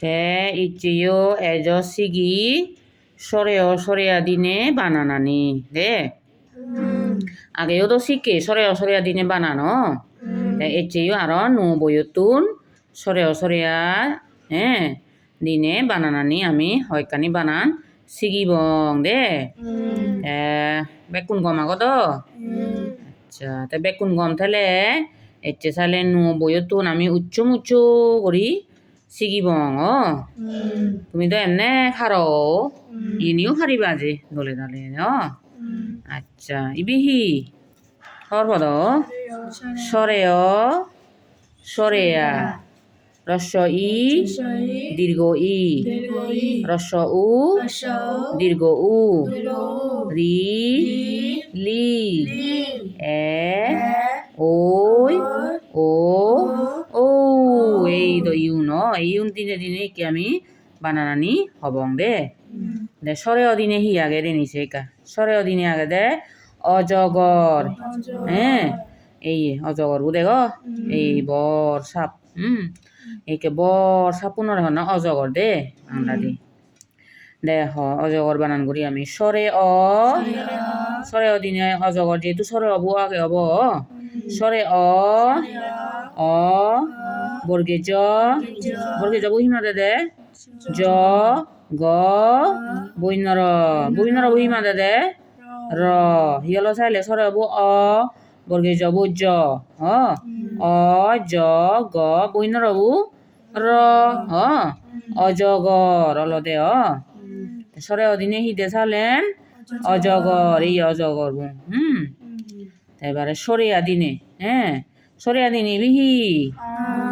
তে ইচিও এজ সিগি সরেও সরেয়া দিনে বানানানি, দে। আগেও তো শিখে সরেও সরেয়া দিনে বানানো। এচিও আরও নু বয়তুন সরেও সরেয়া হ্যাঁ দিনে বানানানি আমি হয়কানি বানান সিগিবং দে। বেকুন গম আগত আচ্ছা তা বেকুন গম তাহলে এচে সালে নু বয়তুন আমি উচ্চ মুচ্চ করি। শিখিবং 어 তুমি তো এমনে খারো ইনিও খারিবা যে দলে দলে 어 আচ্ছা ইবিহি। হরপদ সরেয় সরেয়া রস্য ই। দীর্ঘ ই। রস্য উ। দীর্ঘ উ। রি লি। এ। ওই ও এই তো ইউ ন এই ইউন দিনে দিনে কি আমি বানানানি হবং দে? দে সরে অদিনে হি আগে নিছে কা সরে অদিনে আগে দে অজগর। হ্যাঁ এই অজগর বু দেখো এই বর সাপ হুম? এইকে বর সাপুনের হন অজগর দে আমরা দি। দে হ অজগর বানান করি আমি। সরে অ সরে অদিনে অজগর যেহেতু সরে অবু আগে অব। সরে অ। অ বর্গে জ বর্গে জ বহিমা দে দে জ গ বইনর বইনর বহিমা দে দে র হিয়ল চাইলে সরে অবু অ। বর্গে জ বু জ হ। অ জ গ বইনর অবু র হ। অজগর অলদে অ সরে অদিনে হিদে চালেন অজগর এই অজগর হুম। এবারে সরিয়া দিনে হ্যাঁ? সরিয়া দিনে বিহি।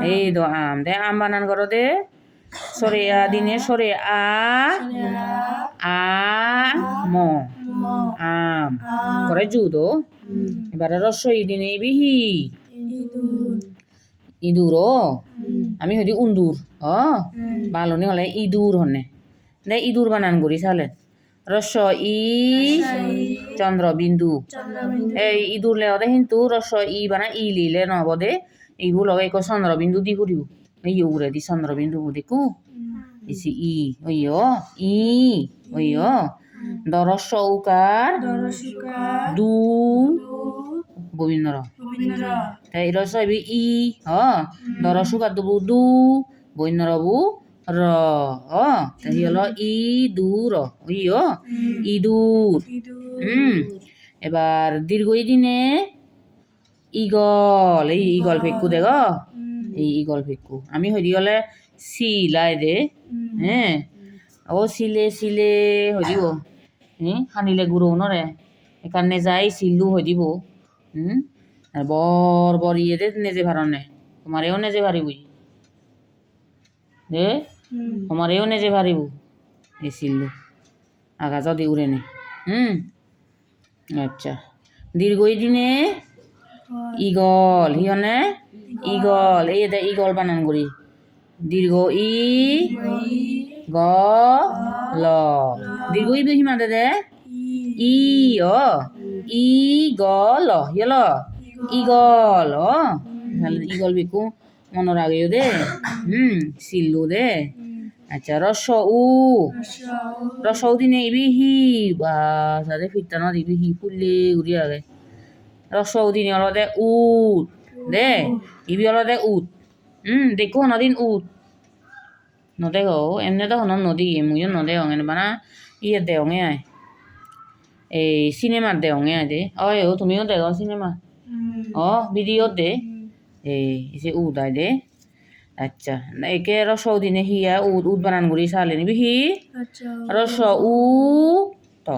এই তো আম। দে আম বানান করো দে। সরিয়া দিনে সরে আ আ ম। আম। করে জুদো এবারে রসই দিনে বিহি। ইঁদুর ও। আমি হইদি উন্দুর 어 বালনি হলে ইঁদুর হনে। দে ইঁদুর বানান করি চালে রস ই চন্দ্রবিন্দু। এই ইঁদুর লেওদে কিন্তু রস ই বানা ই লিলে নহব দে। এইবোৰ লগাই ক চন্দ্রবিন্দু দি ফুৰিব এই উৰে দি চন্দ্রবিন্দু দেখো ইসি ই ওই অ ই ওই অ দরস উকার দু ববিন্দর তাই রস হইবি ই হ দরস উকার দুবু দু ববিন্দর বু র অ তাই হলো ই দু র ওই অ ইঁদুর হুম এবার দীর্ঘ দিনে ইগল এই ইগল ফেকু দেখ এই ইগল ফেকু। আমি হইদি গলে সিলাই দে। হ্যাঁ ও সিলে সিলে হৈ দিব। হুম সানিলে গুঁড়ো নৰে সেইকাৰণে যাই চিলু হৈ দিব। হুম আর বর বর ইয়ে দে নেজে ভারনে তোমারেও নেজে ভারিবই দে? তোমারেও নেজে ভারিব এই চিল্লু আগা যদি উড়ে নে। হুম আচ্ছা। দীর্ঘই দিনে ইগল হিয়নে ইগল এই দে ইগল বানান করি। দীর্ঘ ই, গ, ল। দীর্ঘ ই বেশি মাদে দে। ই অ ই গ ল হিয়ল ইগল অ ইগল বিকু মনৰ আগেও দে। হুম চিল্লু দে। আচ্ছা রস উ। রস উ দিনে ইবি হি বা সাদে ফিরতানো দিবি হি ফুললে উড়ি আগে। রস উ দিনে অলদে উট দে ইবি অলদে উট হুম দেখো নদিন উট নদেখ এমনি তো হন নদী মুইও নদে হঙে বানা ইয়ে দে হঙে আয় এই সিনেমার দে হঙে আয় দে। অয় ও তুমিও দেখো সিনেমা অ ভিডিও দে। এই যে উদ আয় দে। আচ্ছা একে রস দিনে হিয়া উদ উদ বানান করি চালে নিবি হি রস উ ত।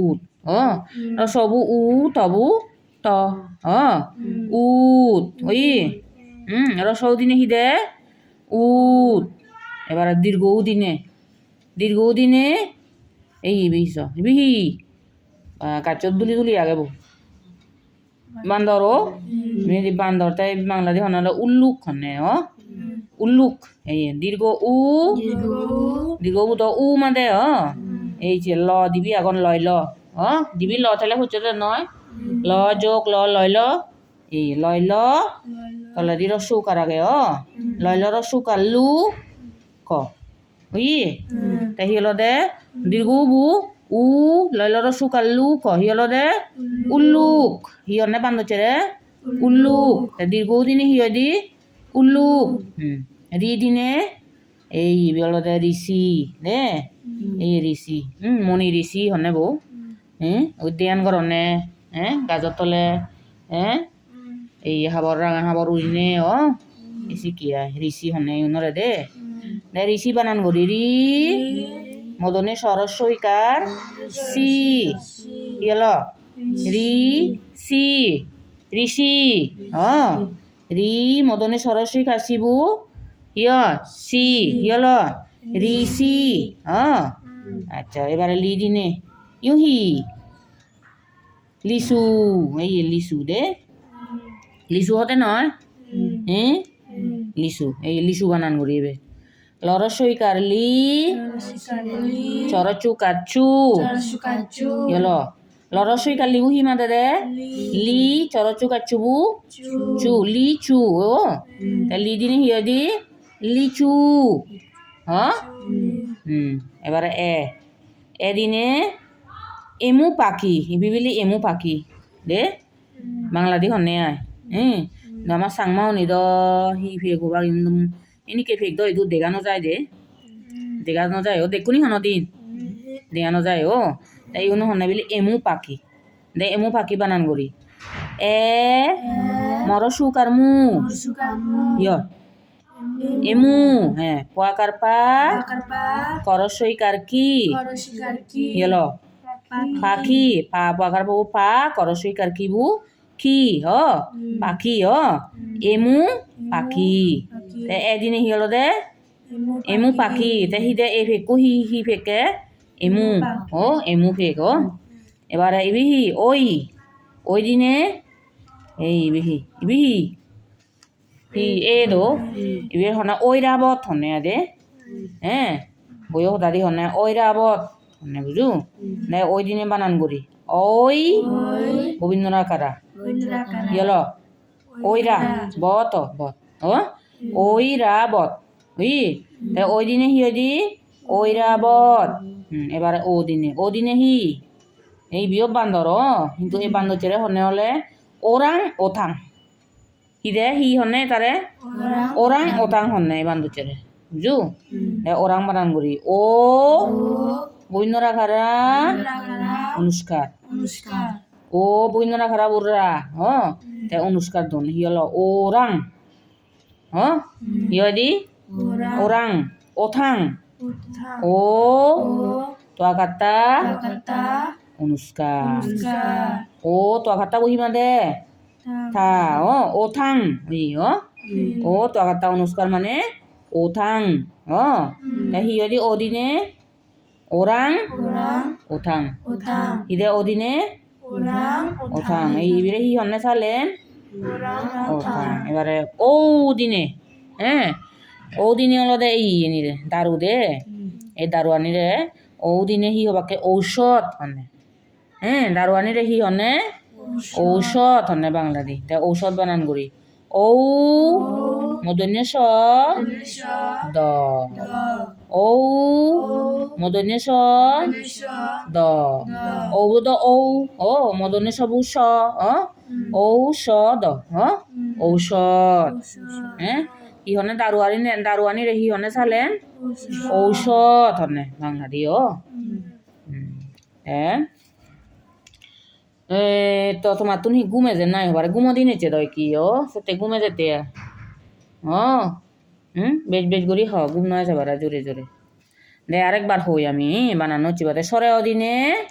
উদ অ রস বু উ তবু ত উদ ওই? হুম রস দিনে হি দে? উদ এবার দীর্ঘ দিনে। দীর্ঘ দিনে এই বিহিস বিহি কাচত দুলি দুলি আগে বউ। বান্দর ও? বান্দর তাই বাংলাদেশ হনালে উল্লুক হনে অ উল্লুক এই দীর্ঘ উ। দীর্ঘ উ। তো উ মাদে অ এই যে ল দিবি, এখন লয় ল। অ, দিবি ল, তাহলে হচ্ছে তো নয়। ল যোগ, ল লয় ল। এই লয় ল তলে দি রসু কারাগে অ। লয় ল রসু কাল্লু ক। ওই তে হি হলো দে? দীর্ঘ বু, উ লইলর সুকাল্লু ক। হি হলো দে? উল্লুক। হি অনে বান্ধ চেরে উল্লুক। দীর্ঘ দিনে হি দি? উল্লুক। হুম। রি দিনে, এই দে? ঋষি, দে? এই ঋষি হুম মণি ঋষি হনে বউ হ্যাঁ উদ্যান করনে হ্যাঁ গাজর তলে হ্যাঁ এই হাবর রাঙা হাবর উইনে ও ঋষি কি আয় ঋষি হনে উনরে দে। দে ঋষি বানান গরি রি মদনে সরস্বইকার সি ইয়েল রি সি ঋষি 어 রি মদনে সরস্বইকার শিবু ইয় সি ইয়েল। ঋষি। 어 আচ্ছা এবারে লি দিনে ইউহি। লিচু এই লিচু দে। লিচু হতে নয়? হ্যাঁ? লিচু এই লিচু বানান করি এবে লরসইকার লি। চরচু কাচু ইয়েলো। লরসইকার লিবু হিমা দে। লি। চরচু কাচু বু। চু। লি চু ও। লি দিনে হিয় দি লিচু। হ্যাঁ? হুম। এবারে এ এদিনে এমু পাখি বিবিলি এমু পাখি দে। বাংলাদেশ হনে আয় হ্যাঁ আমার সাংমাও নি দ হি ফে গোবা ইমদম ইনি কে ফেক দ ইদু দেখা নযায় দে। দেখা নযায় ও দেখুনি হন দিন। দেখা নযায় ও তাই উনো হনে বিলি এমু পাখি। দে এমু পাখি বানান করি এ মর সুকার মু। ইয় এমু হ্যাঁ পোয়াকার পা করসইকার কি ইয়েলো পাখি পা পাকার বাবু পা করসইকার কি বু কি হ পাখি হ এমু পাখি। এদিনে হি হলো দে? এমু পাখি। তে হি দে এ ফেকু হি হি ফেকে। এমু ও এমু ফেক। ও এবারে ইবিহি ওই ওই দিনে এই ইবিহি ইবিহি। হি এ দো ইবে হনা ওইরাবত হনে দে হ্যাঁ বইও দাদি হনে ওইরাবত হনে বুঝু নে ওই দিনে বানান করি ওই গোবিন্দরা কারা ইয়েলো ওইরা বত বত ও ওইরা বত বুঝি তে ওই দিনে হি দি ওইরা বত হুম এবারে ও দিনে ও দিনে হি এই বিয় বান্দর কিন্তু এই বান্দর চেরে হনে হলে ওরাং ওথাং হিদে হি হনে তারে ওরাং ওতাং হনে এই বান্দর চেরে বুঝু ওরাং বানান করি ও বৈন্যরা খারা অনুষ্কার ও বৈন্যরা খারা বুড়া হ তে অনুষ্কার দন হি হলো ওরাং হ ইয় দি ওরাং ওথাং ও তোয়া কাটা অনুষ্কার ও তোয়া কাটা বহিমা দে ওথাং ও কাটা অনুষ্কার মানে ওথাং হি অদি অদিনে ওরাং ওথাং ইদে অদিনে ওথাং এই ইবিরে হি হন্নে সালেন ওথাং এবারে ও দিনে হ্যাঁ ও দিনে হলো দে এই নিরে দারু দে এই দারুয়ানি রে ও দিনে হি হবাকে ঔষধ হনে হ্যাঁ দারুয়ানি রে হি হনে ঔষধ। হনে বাংলাদি তা ঔষধ বানান করি। ঔ মদন্য স দ। ঔ মদন্য স দ। ঔ দ ঔ ও মদন্য সবু স ঔষধ হ? ঔষধ। হ্যাঁ ইহনে দারুয়ানি নে দারুয়ানি রে হিহনে চালেন। ঔষধ। হনে বাংলাদি ও হ্যাঁ তো তোমার তুমি ঘুমে যে নাই হবার, ঘুমো দিনেছে দয় কি, ও? সত্যি ঘুমে যেতে। ও, হুম? বেশ বেশ করি হ, ঘুম নয় যাবার জোরে জোরে। দে, আরেকবার হই আমি, বানানো বাদে। সরে অদিনে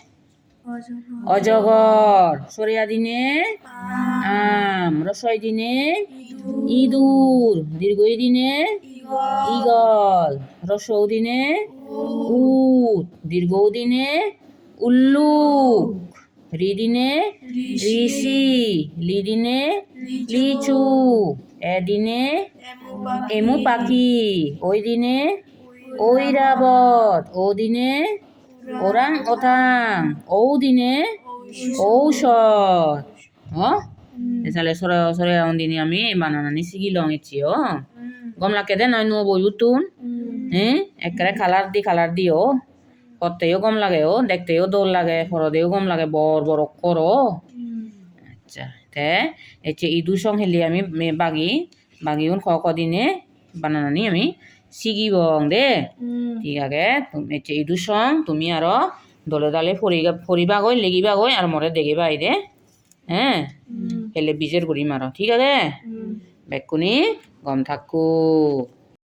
অজগর। সরিয়া দিনে। আম। রসই দিনে। ইঁদুর। দীর্ঘই দিনে। ইগল। রসৌ দিনে। উট। দীর্ঘ দিনে। উল্লুক। রি দিনে ঋষি লিদিনে লিচু এ দিনে এমু পাখি ওই দিনে ঐরাবত ও দিনে ওরাং ওথাং ও দিনে ঔষধ। হ? তাহলে সরে সরে দিনে আমি বানানানি শিখি লং ইচ্ছি ও গমলা কেদে নয় নুয় বই তুন হ্যাঁ একেবারে কালার দি কালার দিও করতেও গম লাগে ও দেখতেও দোল লাগে হরদেও গম লাগে বড় বড় করো আচ্ছা তে এচ্ছে ইদু সং হেলি আমি বাগি বাগিউন ক কদিনে বানানানি আমি। শিগিবং দে। ঠিক আছে এচ্ছে ইদু সং তুমি আরও দলে দালে ফরি ফরিবা গই লেগিবা গই আর মরে দেখিবা আই দে। হ্যাঁ? হেলে বীজের গুড়ি মারো ঠিক আছে বেকুনি গম থাকো।